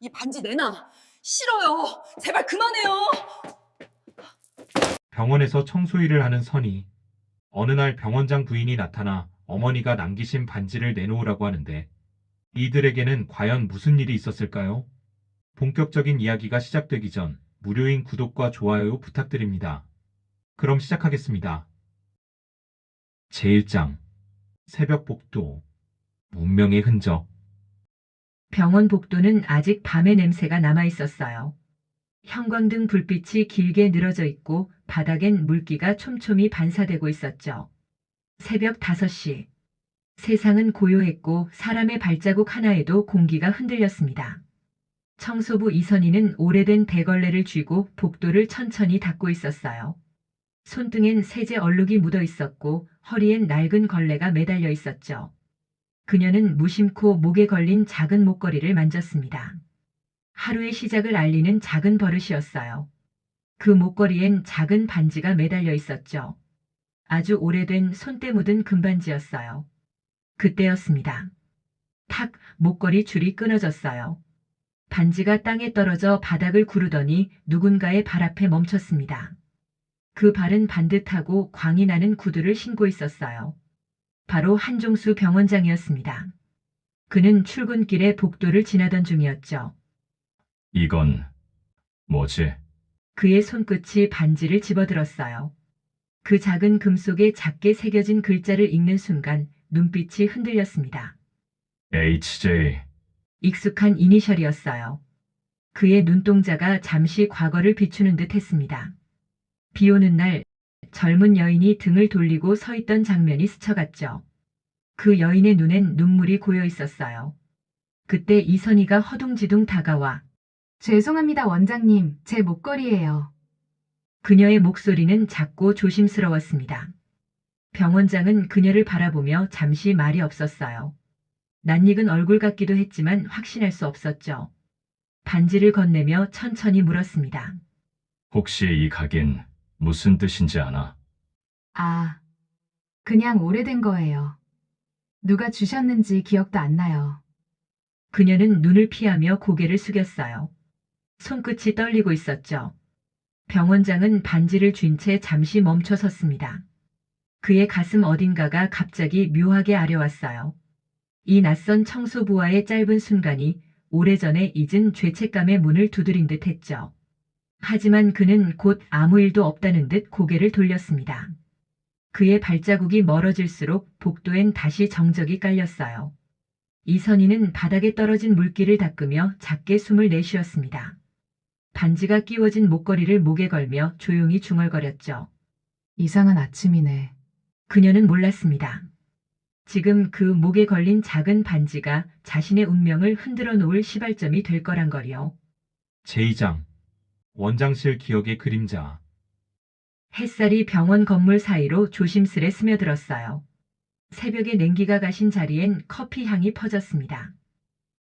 이 반지 내놔. 싫어요. 제발 그만해요. 병원에서 청소 일을 하는 선희. 어느 날 병원장 부인이 나타나 어머니가 남기신 반지를 내놓으라고 하는데 이들에게는 과연 무슨 일이 있었을까요? 본격적인 이야기가 시작되기 전 무료인 구독과 좋아요 부탁드립니다. 그럼 시작하겠습니다. 제1장 새벽 복도 문명의 흔적 병원 복도는 아직 밤의 냄새가 남아 있었어요. 형광등 불빛이 길게 늘어져 있고 바닥엔 물기가 촘촘히 반사되고 있었죠. 새벽 5시. 세상은 고요했고 사람의 발자국 하나에도 공기가 흔들렸습니다. 청소부 이선희는 오래된 대걸레를 쥐고 복도를 천천히 닦고 있었어요. 손등엔 세제 얼룩이 묻어 있었고 허리엔 낡은 걸레가 매달려 있었죠. 그녀는 무심코 목에 걸린 작은 목걸이를 만졌습니다. 하루의 시작을 알리는 작은 버릇이었어요. 그 목걸이엔 작은 반지가 매달려 있었죠. 아주 오래된 손때 묻은 금반지였어요. 그때였습니다. 탁 목걸이 줄이 끊어졌어요. 반지가 땅에 떨어져 바닥을 구르더니 누군가의 발 앞에 멈췄습니다. 그 발은 반듯하고 광이 나는 구두를 신고 있었어요. 바로 한종수 병원장이었습니다. 그는 출근길에 복도를 지나던 중이었죠. 이건 뭐지? 그의 손끝이 반지를 집어들었어요. 그 작은 금 속에 작게 새겨진 글자를 읽는 순간 눈빛이 흔들렸습니다. HJ. 익숙한 이니셜이었어요. 그의 눈동자가 잠시 과거를 비추는 듯 했습니다. 비 오는 날 젊은 여인이 등을 돌리고 서 있던 장면이 스쳐갔죠. 그 여인의 눈엔 눈물이 고여 있었어요. 그때 이선희가 허둥지둥 다가와 죄송합니다, 원장님. 제 목걸이에요. 그녀의 목소리는 작고 조심스러웠습니다. 병원장은 그녀를 바라보며 잠시 말이 없었어요. 낯익은 얼굴 같기도 했지만 확신할 수 없었죠. 반지를 건네며 천천히 물었습니다. 혹시 이 각인 무슨 뜻인지 아나? 아, 그냥 오래된 거예요. 누가 주셨는지 기억도 안 나요. 그녀는 눈을 피하며 고개를 숙였어요. 손끝이 떨리고 있었죠. 병원장은 반지를 쥔 채 잠시 멈춰 섰습니다. 그의 가슴 어딘가가 갑자기 묘하게 아려왔어요. 이 낯선 청소부와의 짧은 순간이 오래전에 잊은 죄책감의 문을 두드린 듯 했죠. 하지만 그는 곧 아무 일도 없다는 듯 고개를 돌렸습니다. 그의 발자국이 멀어질수록 복도엔 다시 정적이 깔렸어요. 이선희는 바닥에 떨어진 물기를 닦으며 작게 숨을 내쉬었습니다. 반지가 끼워진 목걸이를 목에 걸며 조용히 중얼거렸죠. 이상한 아침이네. 그녀는 몰랐습니다. 지금 그 목에 걸린 작은 반지가 자신의 운명을 흔들어 놓을 시발점이 될 거란 거리요. 제2장 원장실 기억의 그림자 햇살이 병원 건물 사이로 조심스레 스며들었어요. 새벽에 냉기가 가신 자리엔 커피 향이 퍼졌습니다.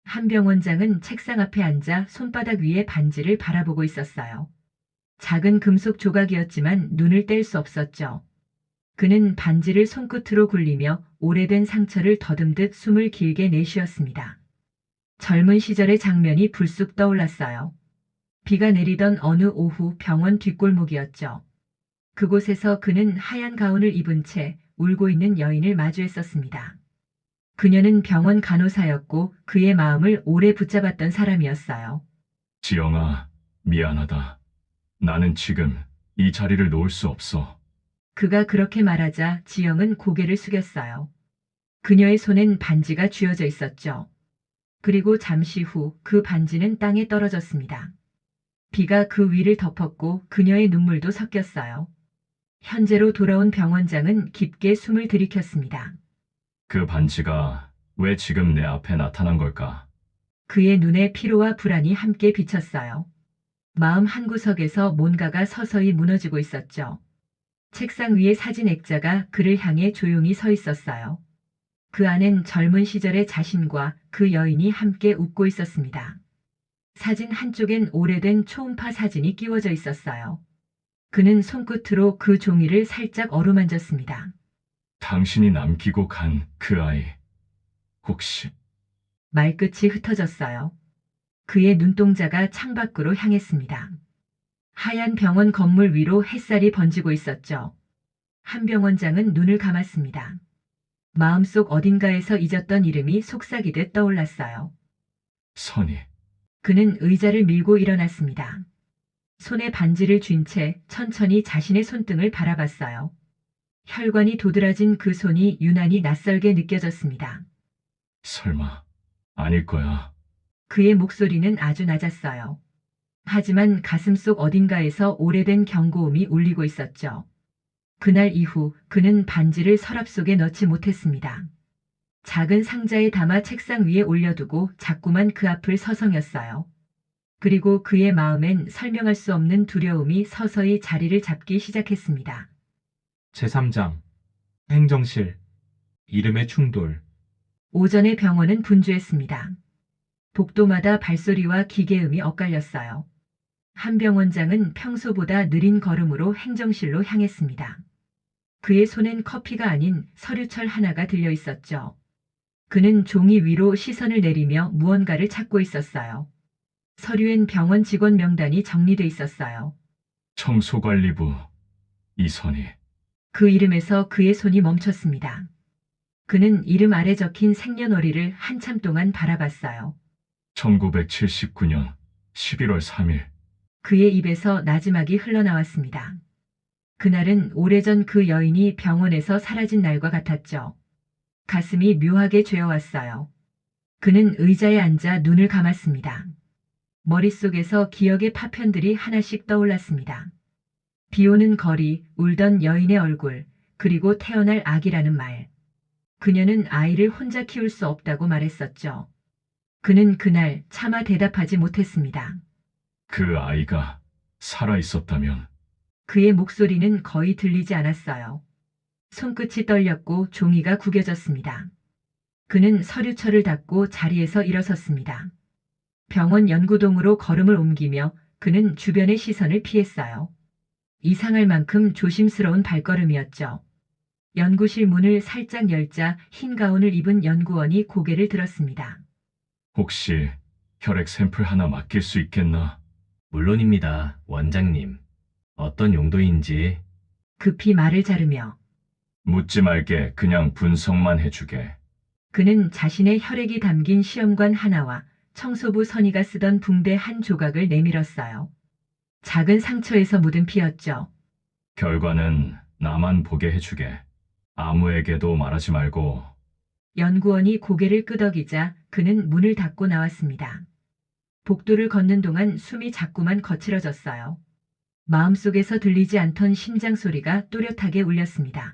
한 병 원장은 책상 앞에 앉아 손바닥 위에 반지를 바라보고 있었어요. 작은 금속 조각이었지만 눈을 뗄 수 없었죠. 그는 반지를 손끝으로 굴리며 오래된 상처를 더듬듯 숨을 길게 내쉬었습니다. 젊은 시절의 장면이 불쑥 떠올랐어요. 비가 내리던 어느 오후 병원 뒷골목이었죠. 그곳에서 그는 하얀 가운을 입은 채 울고 있는 여인을 마주했었습니다. 그녀는 병원 간호사였고 그의 마음을 오래 붙잡았던 사람이었어요. 지영아, 미안하다. 나는 지금 이 자리를 놓을 수 없어. 그가 그렇게 말하자 지영은 고개를 숙였어요. 그녀의 손엔 반지가 쥐어져 있었죠. 그리고 잠시 후 그 반지는 땅에 떨어졌습니다. 비가 그 위를 덮었고 그녀의 눈물도 섞였어요. 현재로 돌아온 병원장은 깊게 숨을 들이켰습니다. 그 반지가 왜 지금 내 앞에 나타난 걸까? 그의 눈에 피로와 불안이 함께 비쳤어요. 마음 한구석에서 뭔가가 서서히 무너지고 있었죠. 책상 위에 사진 액자가 그를 향해 조용히 서 있었어요. 그 안엔 젊은 시절의 자신과 그 여인이 함께 웃고 있었습니다. 사진 한쪽엔 오래된 초음파 사진이 끼워져 있었어요. 그는 손끝으로 그 종이를 살짝 어루만졌습니다. 당신이 남기고 간 그 아이. 혹시 말끝이 흩어졌어요. 그의 눈동자가 창밖으로 향했습니다. 하얀 병원 건물 위로 햇살이 번지고 있었죠. 한 병원장은 눈을 감았습니다. 마음속 어딘가에서 잊었던 이름이 속삭이듯 떠올랐어요. 선이. 그는 의자를 밀고 일어났습니다. 손에 반지를 쥔 채 천천히 자신의 손등을 바라봤어요. 혈관이 도드라진 그 손이 유난히 낯설게 느껴졌습니다. 설마. 아닐 거야. 그의 목소리는 아주 낮았어요. 하지만 가슴속 어딘가에서 오래된 경고음이 울리고 있었죠. 그날 이후 그는 반지를 서랍 속에 넣지 못했습니다. 작은 상자에 담아 책상 위에 올려두고 자꾸만 그 앞을 서성였어요. 그리고 그의 마음엔 설명할 수 없는 두려움이 서서히 자리를 잡기 시작했습니다. 제3장 행정실 이름의 충돌 오전에 병원은 분주했습니다. 복도마다 발소리와 기계음이 엇갈렸어요. 한 병원장은 평소보다 느린 걸음으로 행정실로 향했습니다. 그의 손엔 커피가 아닌 서류철 하나가 들려 있었죠. 그는 종이 위로 시선을 내리며 무언가를 찾고 있었어요. 서류엔 병원 직원 명단이 정리돼 있었어요. 청소관리부. 이선이. 그 이름에서 그의 손이 멈췄습니다. 그는 이름 아래 적힌 생년월일을 한참 동안 바라봤어요. 1979년 11월 3일. 그의 입에서 나지막이 흘러나왔습니다. 그날은 오래전 그 여인이 병원에서 사라진 날과 같았죠. 가슴이 묘하게 죄어왔어요. 그는 의자에 앉아 눈을 감았습니다. 머릿속에서 기억의 파편들이 하나씩 떠올랐습니다. 비 오는 거리, 울던 여인의 얼굴, 그리고 태어날 아기라는 말. 그녀는 아이를 혼자 키울 수 없다고 말했었죠. 그는 그날 차마 대답하지 못했습니다. 그 아이가 살아 있었다면 그의 목소리는 거의 들리지 않았어요. 손끝이 떨렸고 종이가 구겨졌습니다. 그는 서류철을 닫고 자리에서 일어섰습니다. 병원 연구동으로 걸음을 옮기며 그는 주변의 시선을 피했어요. 이상할 만큼 조심스러운 발걸음이었죠. 연구실 문을 살짝 열자 흰 가운을 입은 연구원이 고개를 들었습니다. 혹시 혈액 샘플 하나 맡길 수 있겠나? 물론입니다, 원장님. 어떤 용도인지 급히 말을 자르며 묻지 말게 그냥 분석만 해주게. 그는 자신의 혈액이 담긴 시험관 하나와 청소부 선이가 쓰던 붕대 한 조각을 내밀었어요. 작은 상처에서 묻은 피였죠. 결과는 나만 보게 해주게. 아무에게도 말하지 말고 연구원이 고개를 끄덕이자 그는 문을 닫고 나왔습니다. 복도를 걷는 동안 숨이 자꾸만 거칠어졌어요. 마음속에서 들리지 않던 심장 소리가 또렷하게 울렸습니다.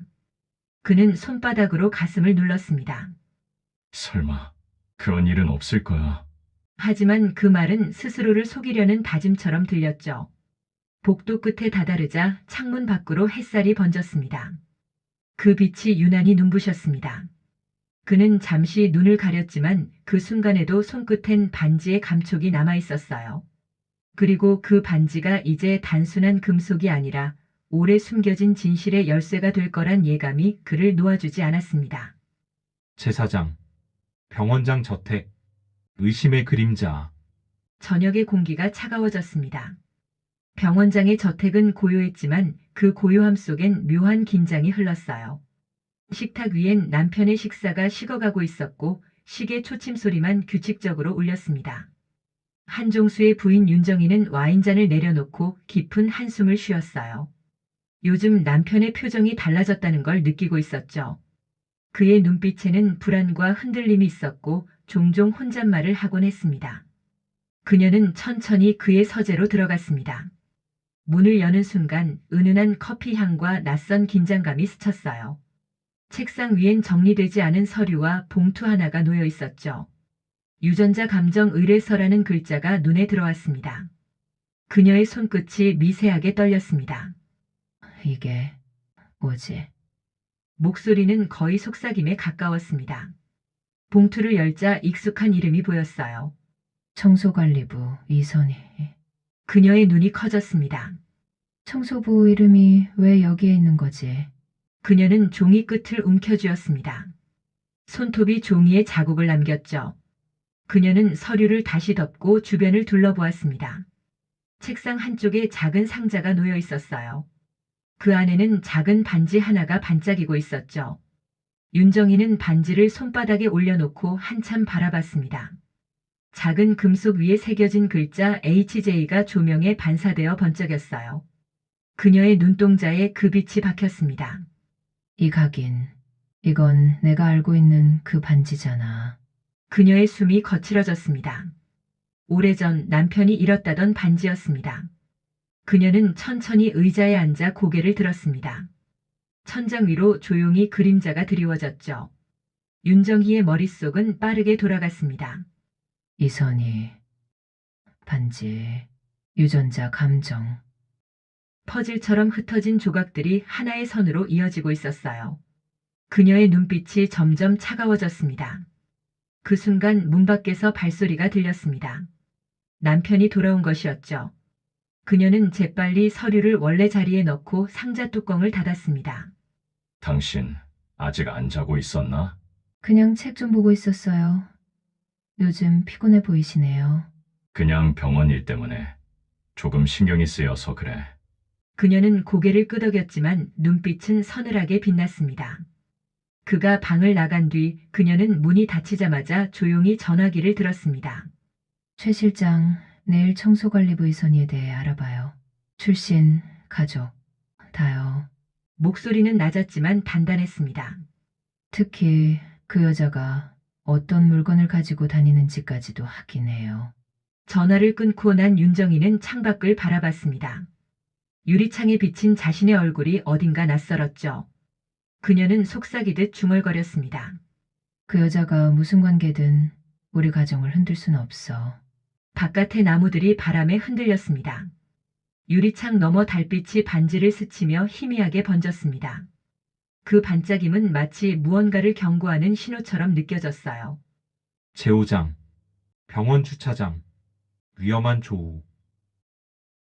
그는 손바닥으로 가슴을 눌렀습니다. 설마 그런 일은 없을 거야. 하지만 그 말은 스스로를 속이려는 다짐처럼 들렸죠. 복도 끝에 다다르자 창문 밖으로 햇살이 번졌습니다. 그 빛이 유난히 눈부셨습니다. 그는 잠시 눈을 가렸지만 그 순간에도 손끝엔 반지의 감촉이 남아 있었어요. 그리고 그 반지가 이제 단순한 금속이 아니라 오래 숨겨진 진실의 열쇠가 될 거란 예감이 그를 놓아주지 않았습니다. 제4장 병원장 저택 의심의 그림자 저녁의 공기가 차가워졌습니다. 병원장의 저택은 고요했지만 그 고요함 속엔 묘한 긴장이 흘렀어요. 식탁 위엔 남편의 식사가 식어가고 있었고 시계 초침 소리만 규칙적으로 울렸습니다. 한종수의 부인 윤정이는 와인잔을 내려놓고 깊은 한숨을 쉬었어요. 요즘 남편의 표정이 달라졌다는 걸 느끼고 있었죠. 그의 눈빛에는 불안과 흔들림이 있었고 종종 혼잣말을 하곤 했습니다. 그녀는 천천히 그의 서재로 들어갔습니다. 문을 여는 순간 은은한 커피 향과 낯선 긴장감이 스쳤어요. 책상 위엔 정리되지 않은 서류와 봉투 하나가 놓여 있었죠. 유전자 감정 의뢰서라는 글자가 눈에 들어왔습니다. 그녀의 손끝이 미세하게 떨렸습니다. 이게 뭐지? 목소리는 거의 속삭임에 가까웠습니다. 봉투를 열자 익숙한 이름이 보였어요. 청소관리부 이선희. 그녀의 눈이 커졌습니다. 청소부 이름이 왜 여기에 있는 거지? 그녀는 종이 끝을 움켜쥐었습니다. 손톱이 종이에 자국을 남겼죠. 그녀는 서류를 다시 덮고 주변을 둘러보았습니다. 책상 한쪽에 작은 상자가 놓여 있었어요. 그 안에는 작은 반지 하나가 반짝이고 있었죠. 윤정이는 반지를 손바닥에 올려놓고 한참 바라봤습니다. 작은 금속 위에 새겨진 글자 HJ가 조명에 반사되어 번쩍였어요. 그녀의 눈동자에 그 빛이 박혔습니다. 이 각인. 이건 내가 알고 있는 그 반지잖아. 그녀의 숨이 거칠어졌습니다. 오래전 남편이 잃었다던 반지였습니다. 그녀는 천천히 의자에 앉아 고개를 들었습니다. 천장 위로 조용히 그림자가 드리워졌죠. 윤정희의 머릿속은 빠르게 돌아갔습니다. 이선희. 반지. 유전자 감정. 퍼즐처럼 흩어진 조각들이 하나의 선으로 이어지고 있었어요. 그녀의 눈빛이 점점 차가워졌습니다. 그 순간 문 밖에서 발소리가 들렸습니다. 남편이 돌아온 것이었죠. 그녀는 재빨리 서류를 원래 자리에 넣고 상자 뚜껑을 닫았습니다. 당신 아직 안 자고 있었나? 그냥 책 좀 보고 있었어요. 요즘 피곤해 보이시네요. 그냥 병원 일 때문에 조금 신경이 쓰여서 그래. 그녀는 고개를 끄덕였지만 눈빛은 서늘하게 빛났습니다. 그가 방을 나간 뒤 그녀는 문이 닫히자마자 조용히 전화기를 들었습니다. 최 실장, 내일 청소관리부 이선희에 대해 알아봐요. 출신, 가족, 다요. 목소리는 낮았지만 단단했습니다. 특히 그 여자가 어떤 물건을 가지고 다니는지까지도 확인해요. 전화를 끊고 난 윤정이는 창밖을 바라봤습니다. 유리창에 비친 자신의 얼굴이 어딘가 낯설었죠. 그녀는 속삭이듯 중얼거렸습니다. 그 여자가 무슨 관계든 우리 가정을 흔들 순 없어. 바깥의 나무들이 바람에 흔들렸습니다. 유리창 너머 달빛이 반지를 스치며 희미하게 번졌습니다. 그 반짝임은 마치 무언가를 경고하는 신호처럼 느껴졌어요. 제오장, 병원 주차장, 위험한 조우.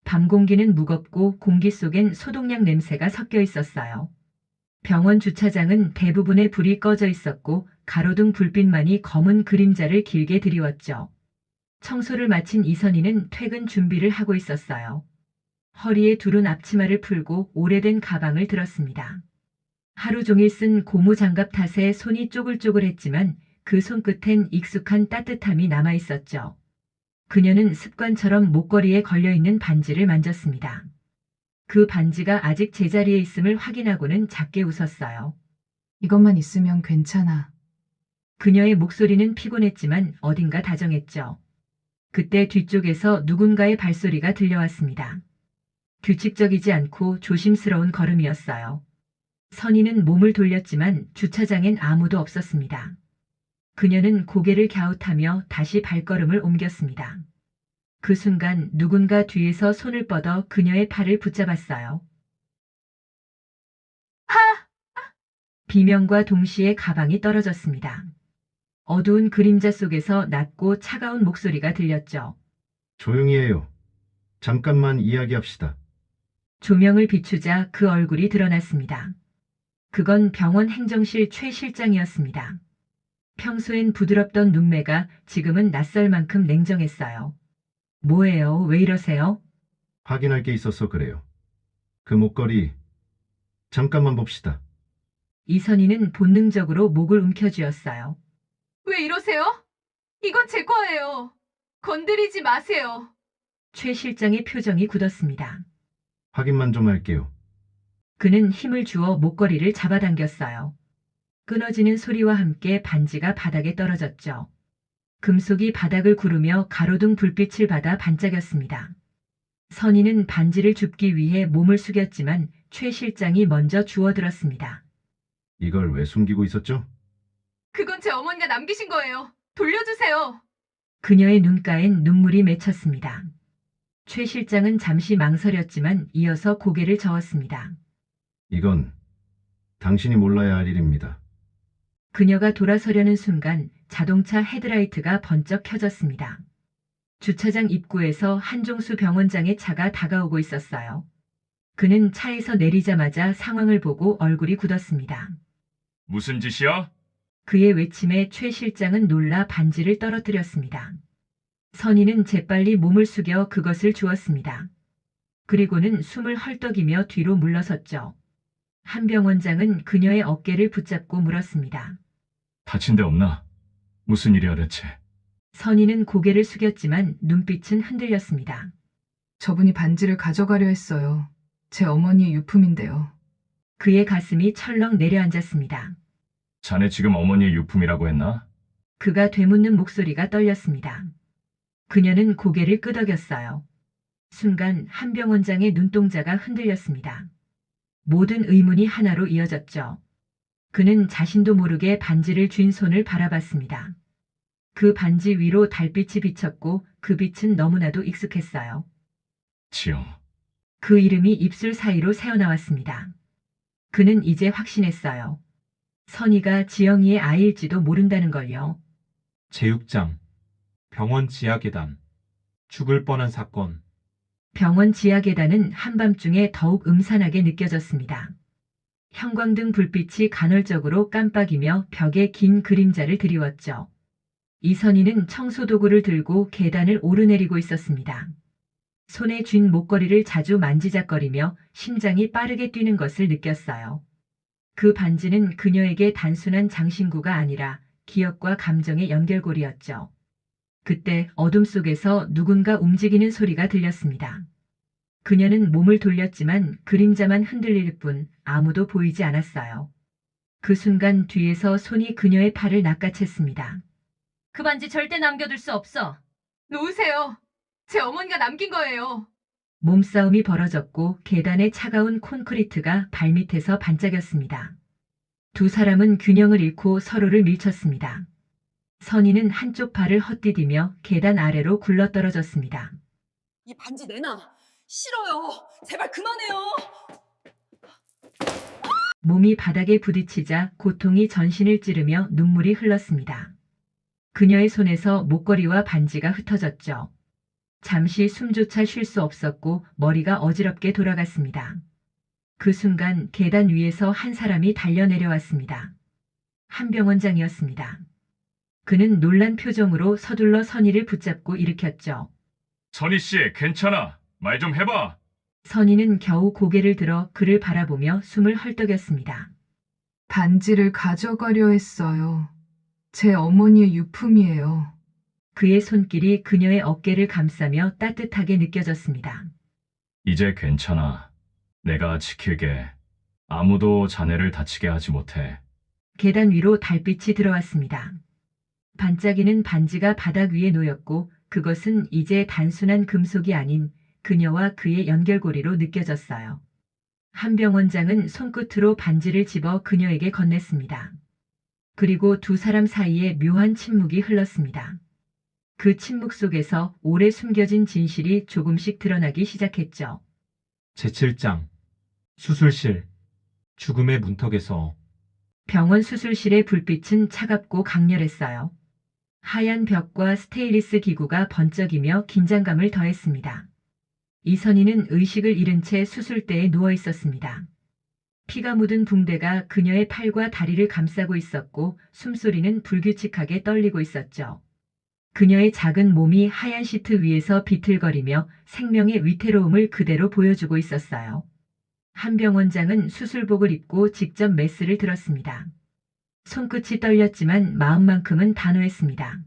밤 공기는 무겁고 공기 속엔 소독약 냄새가 섞여 있었어요. 병원 주차장은 대부분의 불이 꺼져 있었고 가로등 불빛만이 검은 그림자를 길게 드리웠죠. 청소를 마친 이선희는 퇴근 준비를 하고 있었어요. 허리에 두른 앞치마를 풀고 오래된 가방을 들었습니다. 하루 종일 쓴 고무 장갑 탓에 손이 쪼글쪼글했지만 그 손끝엔 익숙한 따뜻함이 남아 있었죠. 그녀는 습관처럼 목걸이에 걸려있는 반지를 만졌습니다. 그 반지가 아직 제자리에 있음을 확인하고는 작게 웃었어요. 이것만 있으면 괜찮아. 그녀의 목소리는 피곤했지만 어딘가 다정했죠. 그때 뒤쪽에서 누군가의 발소리가 들려왔습니다. 규칙적이지 않고 조심스러운 걸음이었어요. 선희는 몸을 돌렸지만 주차장엔 아무도 없었습니다. 그녀는 고개를 갸웃하며 다시 발걸음을 옮겼습니다. 그 순간 누군가 뒤에서 손을 뻗어 그녀의 팔을 붙잡았어요. 비명과 동시에 가방이 떨어졌습니다. 어두운 그림자 속에서 낮고 차가운 목소리가 들렸죠. 조용히 해요. 잠깐만 이야기합시다. 조명을 비추자 그 얼굴이 드러났습니다. 그건 병원 행정실 최 실장이었습니다. 평소엔 부드럽던 눈매가 지금은 낯설 만큼 냉정했어요. 뭐예요? 왜 이러세요? 확인할 게 있어서 그래요. 그 목걸이 잠깐만 봅시다. 이선희는 본능적으로 목을 움켜쥐었어요. 왜 이러세요? 이건 제 거예요. 건드리지 마세요. 최 실장의 표정이 굳었습니다. 확인만 좀 할게요. 그는 힘을 주어 목걸이를 잡아당겼어요. 끊어지는 소리와 함께 반지가 바닥에 떨어졌죠. 금속이 바닥을 구르며 가로등 불빛을 받아 반짝였습니다. 선희는 반지를 줍기 위해 몸을 숙였지만 최 실장이 먼저 주워들었습니다. 이걸 왜 숨기고 있었죠? 그건 제 어머니가 남기신 거예요. 돌려주세요. 그녀의 눈가엔 눈물이 맺혔습니다. 최 실장은 잠시 망설였지만 이어서 고개를 저었습니다. 이건 당신이 몰라야 할 일입니다. 그녀가 돌아서려는 순간 자동차 헤드라이트가 번쩍 켜졌습니다. 주차장 입구에서 한종수 병원장의 차가 다가오고 있었어요. 그는 차에서 내리자마자 상황을 보고 얼굴이 굳었습니다. 무슨 짓이야? 그의 외침에 최 실장은 놀라 반지를 떨어뜨렸습니다. 선희는 재빨리 몸을 숙여 그것을 주었습니다. 그리고는 숨을 헐떡이며 뒤로 물러섰죠. 한병 원장은 그녀의 어깨를 붙잡고 물었습니다. 다친 데 없나? 무슨 일이야 대체? 선희는 고개를 숙였지만 눈빛은 흔들렸습니다. 저분이 반지를 가져가려 했어요. 제 어머니의 유품인데요. 그의 가슴이 철렁 내려앉았습니다. 자네 지금 어머니의 유품이라고 했나? 그가 되묻는 목소리가 떨렸습니다. 그녀는 고개를 끄덕였어요. 순간 한병 원장의 눈동자가 흔들렸습니다. 모든 의문이 하나로 이어졌죠. 그는 자신도 모르게 반지를 쥔 손을 바라봤습니다. 그 반지 위로 달빛이 비쳤고 그 빛은 너무나도 익숙했어요. 지영. 그 이름이 입술 사이로 새어나왔습니다. 그는 이제 확신했어요. 선희가 지영이의 아이일지도 모른다는 걸요. 제육장, 병원 지하 계단, 죽을 뻔한 사건, 병원 지하 계단은 한밤중에 더욱 음산하게 느껴졌습니다. 형광등 불빛이 간헐적으로 깜빡이며 벽에 긴 그림자를 드리웠죠. 이선희는 청소도구를 들고 계단을 오르내리고 있었습니다. 손에 쥔 목걸이를 자주 만지작거리며 심장이 빠르게 뛰는 것을 느꼈어요. 그 반지는 그녀에게 단순한 장신구가 아니라 기억과 감정의 연결고리였죠. 그때 어둠 속에서 누군가 움직이는 소리가 들렸습니다. 그녀는 몸을 돌렸지만 그림자만 흔들릴 뿐 아무도 보이지 않았어요. 그 순간 뒤에서 손이 그녀의 팔을 낚아챘습니다. 그 반지 절대 남겨둘 수 없어. 놓으세요. 제 어머니가 남긴 거예요. 몸싸움이 벌어졌고 계단의 차가운 콘크리트가 발밑에서 반짝였습니다. 두 사람은 균형을 잃고 서로를 밀쳤습니다. 선희는 한쪽 발을 헛디디며 계단 아래로 굴러떨어졌습니다. 이 반지 내놔. 싫어요. 제발 그만해요. 몸이 바닥에 부딪히자 고통이 전신을 찌르며 눈물이 흘렀습니다. 그녀의 손에서 목걸이와 반지가 흩어졌죠. 잠시 숨조차 쉴 수 없었고 머리가 어지럽게 돌아갔습니다. 그 순간 계단 위에서 한 사람이 달려 내려왔습니다. 한 병원장이었습니다. 그는 놀란 표정으로 서둘러 선희를 붙잡고 일으켰죠. 선희 씨, 괜찮아. 말 좀 해봐. 선희는 겨우 고개를 들어 그를 바라보며 숨을 헐떡였습니다. 반지를 가져가려 했어요. 제 어머니의 유품이에요. 그의 손길이 그녀의 어깨를 감싸며 따뜻하게 느껴졌습니다. 이제 괜찮아. 내가 지킬게. 아무도 자네를 다치게 하지 못해. 계단 위로 달빛이 들어왔습니다. 반짝이는 반지가 바닥 위에 놓였고 그것은 이제 단순한 금속이 아닌 그녀와 그의 연결고리로 느껴졌어요. 한병 원장은 손끝으로 반지를 집어 그녀에게 건넸습니다. 그리고 두 사람 사이에 묘한 침묵이 흘렀습니다. 그 침묵 속에서 오래 숨겨진 진실이 조금씩 드러나기 시작했죠. 제7장, 수술실, 죽음의 문턱에서 병원 수술실의 불빛은 차갑고 강렬했어요. 하얀 벽과 스테인리스 기구가 번쩍이며 긴장감을 더했습니다. 이선희는 의식을 잃은 채 수술대에 누워 있었습니다. 피가 묻은 붕대가 그녀의 팔과 다리를 감싸고 있었고 숨소리는 불규칙하게 떨리고 있었죠. 그녀의 작은 몸이 하얀 시트 위에서 비틀거리며 생명의 위태로움을 그대로 보여주고 있었어요. 한병 원장은 수술복을 입고 직접 메스를 들었습니다. 손끝이 떨렸지만 마음만큼은 단호했습니다.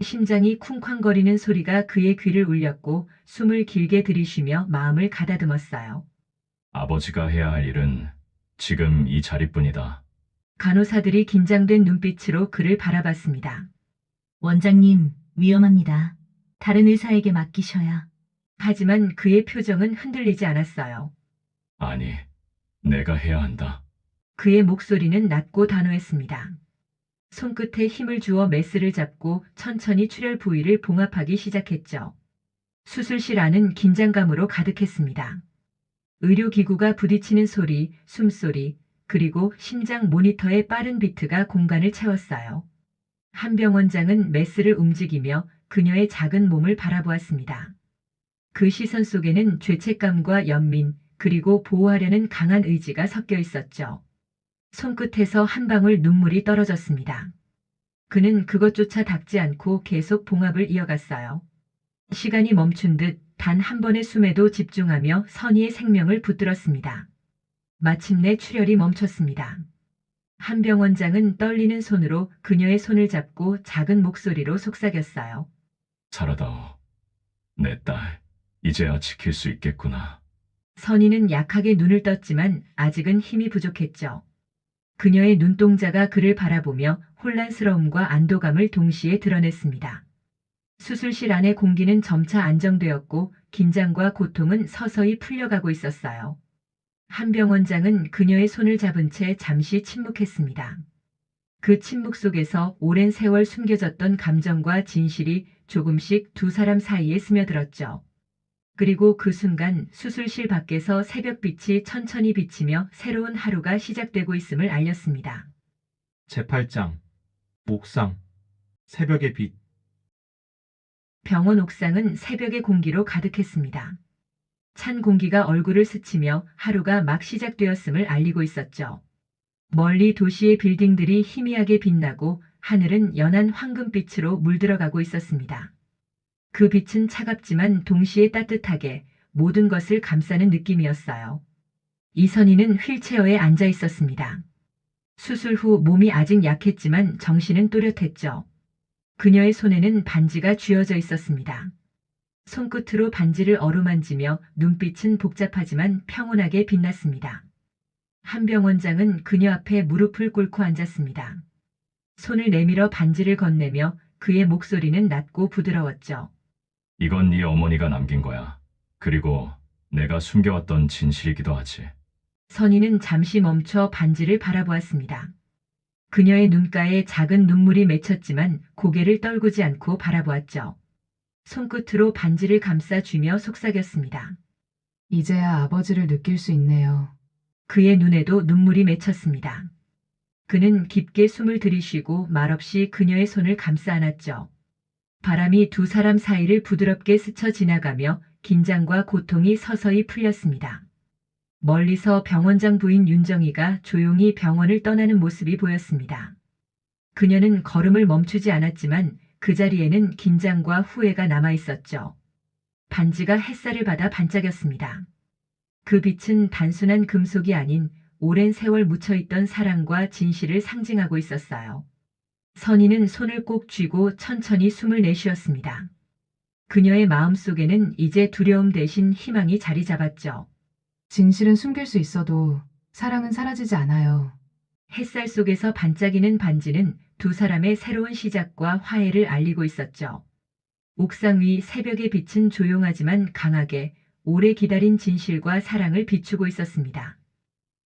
심장이 쿵쾅거리는 소리가 그의 귀를 울렸고 숨을 길게 들이쉬며 마음을 가다듬었어요. 아버지가 해야 할 일은 지금 이 자리뿐이다. 간호사들이 긴장된 눈빛으로 그를 바라봤습니다. 원장님, 위험합니다. 다른 의사에게 맡기셔야. 하지만 그의 표정은 흔들리지 않았어요. 아니, 내가 해야 한다. 그의 목소리는 낮고 단호했습니다. 손끝에 힘을 주어 메스를 잡고 천천히 출혈 부위를 봉합하기 시작했죠. 수술실 안은 긴장감으로 가득했습니다. 의료기구가 부딪히는 소리, 숨소리, 그리고 심장 모니터의 빠른 비트가 공간을 채웠어요. 한병 원장은 메스를 움직이며 그녀의 작은 몸을 바라보았습니다. 그 시선 속에는 죄책감과 연민, 그리고 보호하려는 강한 의지가 섞여 있었죠. 손끝에서 한 방울 눈물이 떨어졌습니다. 그는 그것조차 닦지 않고 계속 봉합을 이어갔어요. 시간이 멈춘 듯 단 한 번의 숨에도 집중하며 선의의 생명을 붙들었습니다. 마침내 출혈이 멈췄습니다. 한병 원장은 떨리는 손으로 그녀의 손을 잡고 작은 목소리로 속삭였어요. 살아다오. 내 딸, 이제야 지킬 수 있겠구나. 선희는 약하게 눈을 떴지만 아직은 힘이 부족했죠. 그녀의 눈동자가 그를 바라보며 혼란스러움과 안도감을 동시에 드러냈습니다. 수술실 안의 공기는 점차 안정되었고 긴장과 고통은 서서히 풀려가고 있었어요. 한병 원장은 그녀의 손을 잡은 채 잠시 침묵했습니다. 그 침묵 속에서 오랜 세월 숨겨졌던 감정과 진실이 조금씩 두 사람 사이에 스며들었죠. 그리고 그 순간 수술실 밖에서 새벽빛이 천천히 비치며 새로운 하루가 시작되고 있음을 알렸습니다. 제8장 옥상 새벽의 빛 병원 옥상은 새벽의 공기로 가득했습니다. 찬 공기가 얼굴을 스치며 하루가 막 시작되었음을 알리고 있었죠. 멀리 도시의 빌딩들이 희미하게 빛나고 하늘은 연한 황금빛으로 물들어가고 있었습니다. 그 빛은 차갑지만 동시에 따뜻하게 모든 것을 감싸는 느낌이었어요. 이선희는 휠체어에 앉아 있었습니다. 수술 후 몸이 아직 약했지만 정신은 또렷했죠. 그녀의 손에는 반지가 쥐어져 있었습니다. 손끝으로 반지를 어루만지며 눈빛은 복잡하지만 평온하게 빛났습니다. 한병 원장은 그녀 앞에 무릎을 꿇고 앉았습니다. 손을 내밀어 반지를 건네며 그의 목소리는 낮고 부드러웠죠. 이건 네 어머니가 남긴 거야. 그리고 내가 숨겨왔던 진실이기도 하지. 선희는 잠시 멈춰 반지를 바라보았습니다. 그녀의 눈가에 작은 눈물이 맺혔지만 고개를 떨구지 않고 바라보았죠. 손끝으로 반지를 감싸주며 속삭였습니다. 이제야 아버지를 느낄 수 있네요. 그의 눈에도 눈물이 맺혔습니다. 그는 깊게 숨을 들이쉬고 말없이 그녀의 손을 감싸 안았죠. 바람이 두 사람 사이를 부드럽게 스쳐 지나가며 긴장과 고통이 서서히 풀렸습니다. 멀리서 병원장 부인 윤정이가 조용히 병원을 떠나는 모습이 보였습니다. 그녀는 걸음을 멈추지 않았지만 그 자리에는 긴장과 후회가 남아 있었죠. 반지가 햇살을 받아 반짝였습니다. 그 빛은 단순한 금속이 아닌 오랜 세월 묻혀있던 사랑과 진실을 상징하고 있었어요. 선희는 손을 꼭 쥐고 천천히 숨을 내쉬었습니다. 그녀의 마음 속에는 이제 두려움 대신 희망이 자리 잡았죠. 진실은 숨길 수 있어도 사랑은 사라지지 않아요. 햇살 속에서 반짝이는 반지는 두 사람의 새로운 시작과 화해를 알리고 있었죠. 옥상 위 새벽의 빛은 조용하지만 강하게 오래 기다린 진실과 사랑을 비추고 있었습니다.